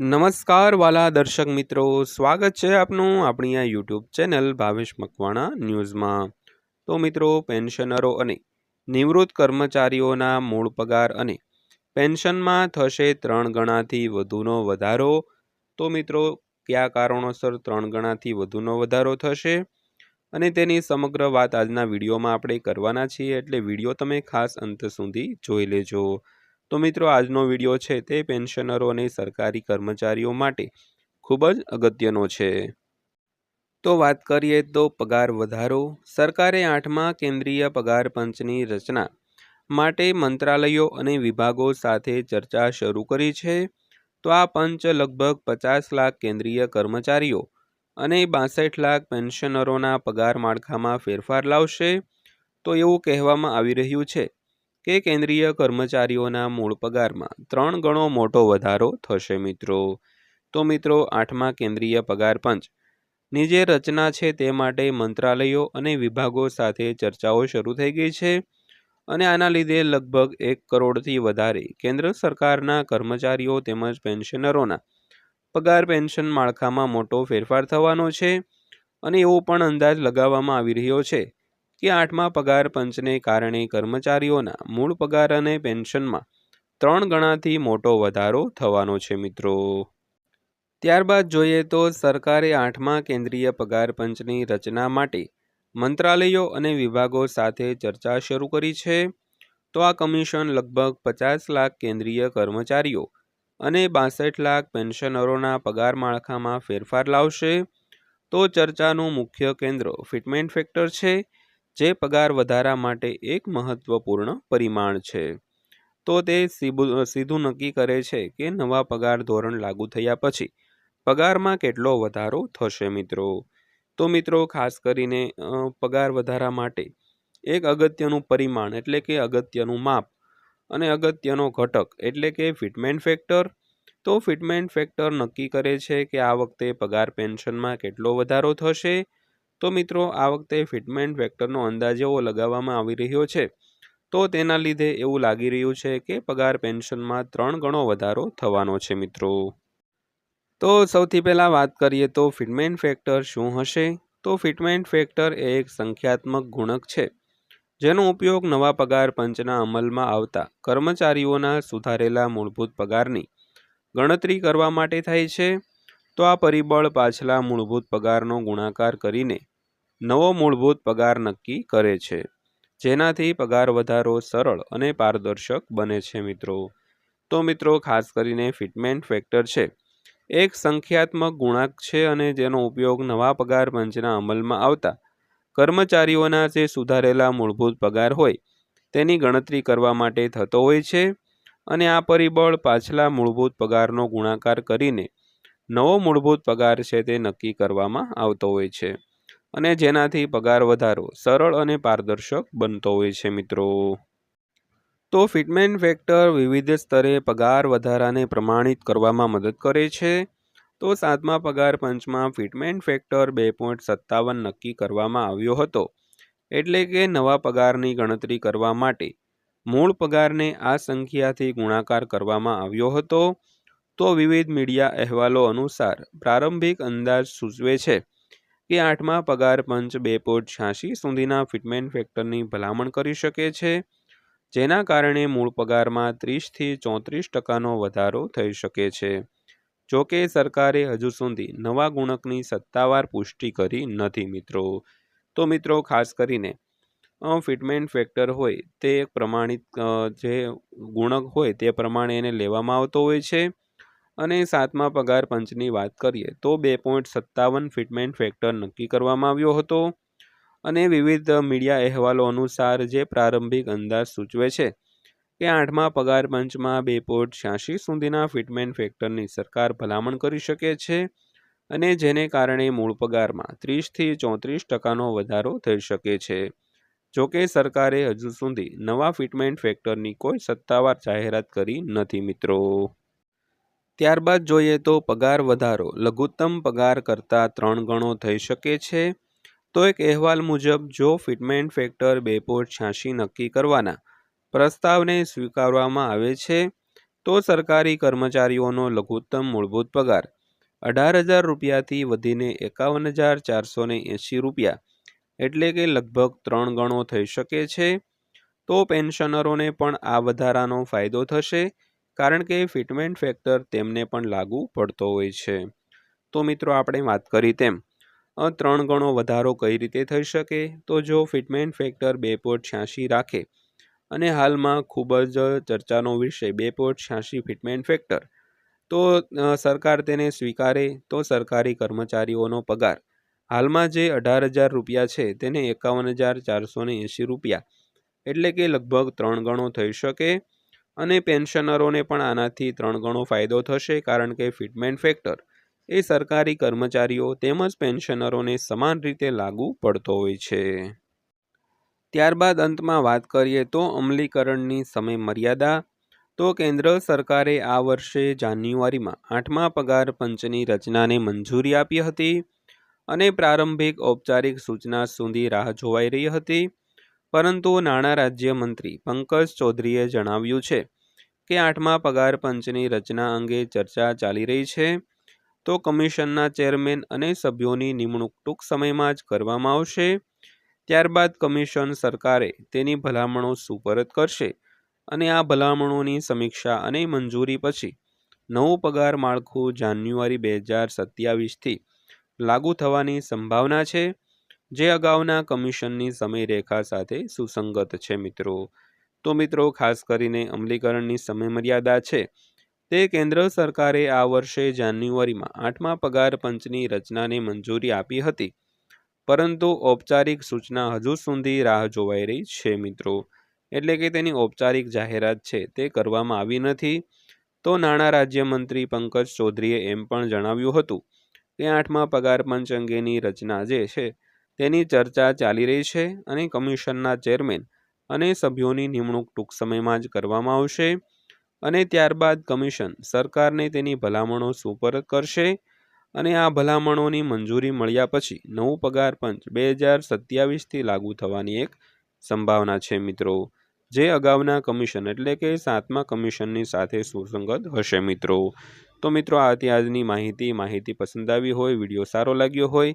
નમસ્કાર વાલા દર્શક મિત્રો, સ્વાગત છે આપનું આપણી આ યુટ્યુબ ચેનલ ભાવેશ મકવાણા ન્યૂઝમાં. તો મિત્રો, પેન્શનરો અને નિવૃત્ત કર્મચારીઓના મૂળ પગાર અને પેન્શનમાં થશે ત્રણ ગણાથી વધુનો વધારો. તો મિત્રો, કયા કારણોસર ત્રણ ગણાથી વધુનો વધારો થશે? અને તેની સમગ્ર વાત આજના વિડીયોમાં આપણે કરવાના છીએ, એટલે વીડિયો તમે ખાસ અંત સુધી જોઈ લેજો. તો મિત્રો, આજનો વીડિયો છે તે પેન્શનરો અને સરકારી કર્મચારીઓ માટે ખૂબ જ અગત્યનો છે. તો વાત કરીએ તો પગાર વધારો. સરકારે આઠમા કેન્દ્રીય પગાર પંચની રચના માટે મંત્રાલયો અને વિભાગો સાથે ચર્ચા શરૂ કરી છે. તો આ પંચ લગભગ પચાસ લાખ કેન્દ્રીય કર્મચારીઓ અને બાસઠ લાખ પેન્શનરોના પગાર માળખામાં ફેરફાર લાવશે. તો એવું કહેવામાં આવી રહ્યું છે કે કેન્દ્રીય કર્મચારીઓના મૂળ પગારમાં ત્રણ ગણો મોટો વધારો થશે મિત્રો. તો મિત્રો, આઠમા કેન્દ્રીય પગાર પંચની જે રચના છે તે માટે મંત્રાલયો અને વિભાગો સાથે ચર્ચાઓ શરૂ થઈ ગઈ છે અને આના લીધે લગભગ એક કરોડથી વધારે કેન્દ્ર સરકારના કર્મચારીઓ તેમજ પેન્શનરોના પગાર પેન્શન માળખામાં મોટો ફેરફાર થવાનો છે અને એવો પણ અંદાજ લગાવવામાં આવી રહ્યો છે. કે આઠમા પગાર પંચને કારણે કર્મચારીઓના મૂળ પગાર અને પેન્શનમાં ત્રણ ગણાથી મોટો વધારો થવાનો છે, મિત્રો. ત્યારબાદ જોઈએ તો સરકારે આઠમા કેન્દ્રીય પગાર પંચની રચના માટે મંત્રાલયો અને વિભાગો સાથે ચર્ચા શરૂ કરી છે. તો આ કમિશન લગભગ પચાસ લાખ કેન્દ્રીય કર્મચારીઓ અને બાસઠ લાખ પેન્શનરોના પગાર માળખામાં ફેરફાર લાવશે. તો ચર્ચાનું મુખ્ય કેન્દ્ર ફિટમેન્ટ ફેક્ટર છે. જે પગાર વધારા માટે એક મહત્વપૂર્ણ પરિમાણ છે. તો તે સીધું નક્કી કરે છે કે નવા પગાર ધોરણ લાગુ થયા પછી પગારમાં કેટલો વધારો થશે મિત્રો? તો મિત્રો, ખાસ કરીને પગાર વધારા માટે એક અગત્યનું પરિમાણ એટલે કે અગત્યનું માપ અને અગત્યનો ઘટક એટલે કે ફિટમેન્ટ ફેક્ટર. તો ફિટમેન્ટ ફેક્ટર નક્કી કરે છે કે આ વખતે પગાર પેન્શનમાં કેટલો વધારો થશે? તો મિત્રો, આ વખતે ફિટમેન્ટ ફેક્ટરનો અંદાજ એવો લગાવવામાં આવી રહ્યો છે. તો તેના લીધે એવું લાગી રહ્યું છે કે પગાર પેન્શનમાં ત્રણ ગણો વધારો થવાનો છે મિત્રો. તો સૌથી પહેલાં વાત કરીએ તો ફિટમેન્ટ ફેક્ટર શું હશે? તો ફિટમેન્ટ ફેક્ટર એ એક સંખ્યાત્મક ગુણક છે, જેનો ઉપયોગ નવા પગાર પંચના અમલમાં આવતા કર્મચારીઓના સુધારેલા મૂળભૂત પગારની ગણતરી કરવા માટે થાય છે. તો આ પરિબળ પાછલા મૂળભૂત પગારનો ગુણાકાર કરીને નવો મૂળભૂત પગાર નક્કી કરે છે, જેનાથી પગાર વધારો સરળ અને પારદર્શક બને છે મિત્રો. તો મિત્રો, ખાસ કરીને ફિટમેન્ટ ફેક્ટર છે. એક સંખ્યાત્મક ગુણાંક છે અને જેનો ઉપયોગ નવા પગાર પંચના અમલમાં આવતા કર્મચારીઓના જે સુધારેલા મૂળભૂત પગાર હોય, તેની ગણતરી કરવા માટે થતો હોય છે અને આ પરિબળ પાછલા મૂળભૂત પગારનો ગુણાકાર કરીને નવો મૂળભૂત પગાર છે તે નક્કી કરવામાં આવતો હોય છે. અને જેનાથી પગાર વધારો સરળ અને પારદર્શક બનતો હોય છે મિત્રો. તો ફિટમેન્ટ ફેક્ટર વિવિધ સ્તરે પગાર વધારાને પ્રમાણિત કરવામાં મદદ કરે છે. તો સાતમા પગાર પંચમાં ફિટમેન્ટ ફેક્ટર બે પોઈન્ટ સત્તાવન નક્કી કરવામાં આવ્યો હતો. એટલે કે નવા પગારની ગણતરી કરવા માટે મૂળ પગારને આ સંખ્યાથી ગુણાકાર કરવામાં આવ્યો હતો. તો વિવિધ મીડિયા અહેવાલો અનુસાર પ્રારંભિક અંદાજ સૂચવે છે કે આઠમા પગાર, પંચ, બે પોઈન્ટ છ્યાસી સુધીના ફિટમેન્ટ ફેક્ટરની ભલામણ કરી શકે છે, જેના કારણે મૂળ પગારમાં ત્રીસથી ચોત્રીસ ટકાનો વધારો થઈ શકે છે. જો કે સરકારે હજુ સુધી નવા ગુણકની સત્તાવાર પુષ્ટિ કરી નથી મિત્રો. તો મિત્રો ખાસ કરીને ફિટમેન્ટ ફેક્ટર હોય તે પ્રમાણિત જે ગુણક હોય તે પ્રમાણે એને લેવામાં આવતો હોય છે. અને સાતમા પગાર પંચની વાત કરીએ તો બે પોઈન્ટ સત્તાવન ફિટમેન્ટ ફેક્ટર નક્કી કરવામાં આવ્યો હતો અને વિવિધ મીડિયા અહેવાલો અનુસાર જે પ્રારંભિક અંદાજ સૂચવે છે કે આઠમા પગાર પંચમાં બે પોઈન્ટ છ્યાસી સુધીના ફિટમેન્ટ ફેક્ટરની સરકાર ભલામણ કરી શકે છે અને જેને કારણે મૂળ પગારમાં ત્રીસથી ચોત્રીસ ટકાનો વધારો થઈ શકે છે. જોકે સરકારે હજુ સુધી નવા ફિટમેન્ટ ફેક્ટરની કોઈ સત્તાવાર જાહેરાત કરી નથી મિત્રો. ત્યારબાદ જોઈએ તો પગાર વધારો. લઘુત્તમ પગાર કરતાં ત્રણ ગણો થઈ શકે છે. તો એક અહેવાલ મુજબ, જો ફિટમેન્ટ ફેક્ટર બે પોઈન્ટ છ્યાસી નક્કી કરવાના પ્રસ્તાવને સ્વીકારવામાં આવે છે, તો સરકારી કર્મચારીઓનો લઘુત્તમ મૂળભૂત પગાર અઢાર હજાર રૂપિયાથી વધીને એકાવન હજાર ચારસો એંશી રૂપિયા એટલે કે લગભગ ત્રણ ગણો થઈ શકે છે. તો પેન્શનરોને પણ આ વધારાનો ફાયદો થશે. કારણ કે ફિટમેન્ટ ફેક્ટર તેમને પણ લાગુ પડતો હોય છે. તો મિત્રો, આપણે વાત કરી તેમ ત્રણ ગણો વધારો કઈ રીતે થઈ શકે? તો જો ફિટમેન્ટ ફેક્ટર બે પોઈન્ટ છ્યાસી રાખે, અને હાલમાં ખૂબ જ ચર્ચાનો વિષય બે પોઈન્ટ છ્યાસી ફિટમેન્ટ ફેક્ટર, તો સરકાર તેને સ્વીકારે તો સરકારી કર્મચારીઓનો પગાર. હાલમાં જે અઢાર હજાર રૂપિયા છે તેને એકાવન હજાર ચારસો ને એંશી રૂપિયા, એટલે કે લગભગ ત્રણ ગણો થઈ શકે. અને પેન્શનરોને પણ આનાથી ત્રણ ગણો ફાયદો થશે કારણ કે ફિટમેન્ટ ફેક્ટર એ સરકારી કર્મચારીઓ તેમજ પેન્શનરોને સમાન રીતે લાગુ પડતો હોય છે. ત્યારબાદ અંતમાં વાત કરીએ તો અમલીકરણની સમય મર્યાદા. તો કેન્દ્ર સરકારે આ વર્ષે જાન્યુઆરીમાં આઠમા પગાર પંચની રચનાને મંજૂરી આપી હતી અને પ્રારંભિક ઔપચારિક સૂચના સુધી રાહ જોવાઈ રહી હતી. પરંતુ નાણાં રાજ્યમંત્રી પંકજ ચૌધરીએ જણાવ્યું છે કે આઠમા પગાર પંચની રચના અંગે ચર્ચા ચાલી રહી છે. તો કમિશનના ચેરમેન અને સભ્યોની નિમણૂક ટૂંક સમયમાં જ કરવામાં આવશે. ત્યારબાદ કમિશન સરકારે તેની ભલામણો સુપરત કરશે અને આ ભલામણોની સમીક્ષા અને મંજૂરી પછી નવું પગાર માળખું જાન્યુઆરી બે હજાર સત્યાવીસથી લાગુ થવાની સંભાવના છે. જે અગાઉના કમિશનની સમયરેખા સાથે સુસંગત છે મિત્રો. તો મિત્રો, ખાસ કરીને અમલીકરણની સમયમર્યાદા છે. તે કેન્દ્ર સરકારે આ વર્ષે જાન્યુઆરીમાં આઠમા પગાર પંચની રચનાને મંજૂરી આપી હતી. પરંતુ ઔપચારિક સૂચના હજુ સુધી રાહ જોવાઈ રહી છે મિત્રો. એટલે કે તેની ઔપચારિક જાહેરાત છે તે કરવામાં આવી નથી. તો નાણાં રાજ્યમંત્રી પંકજ ચૌધરીએ એમ પણ જણાવ્યું હતું કે આઠમા પગાર પંચ અંગેની રચના જે છે તેની ચર્ચા ચાલી રહી છે અને કમિશનના ચેરમેન અને સભ્યોની નિમણૂક ટૂંક સમયમાં જ કરવામાં આવશે અને ત્યારબાદ કમિશન સરકારને તેની ભલામણો સુપરત કરશે અને આ ભલામણોની મંજૂરી મળ્યા પછી નવું પગાર પંચ બે હજાર સત્યાવીસથી લાગુ થવાની એક સંભાવના છે મિત્રો. જે અગાઉના કમિશન એટલે કે સાતમા કમિશનની સાથે સુસંગત હશે મિત્રો. તો મિત્રો, આ હતી આજની માહિતી. માહિતી પસંદ આવી હોય, વીડિયો સારો લાગ્યો હોય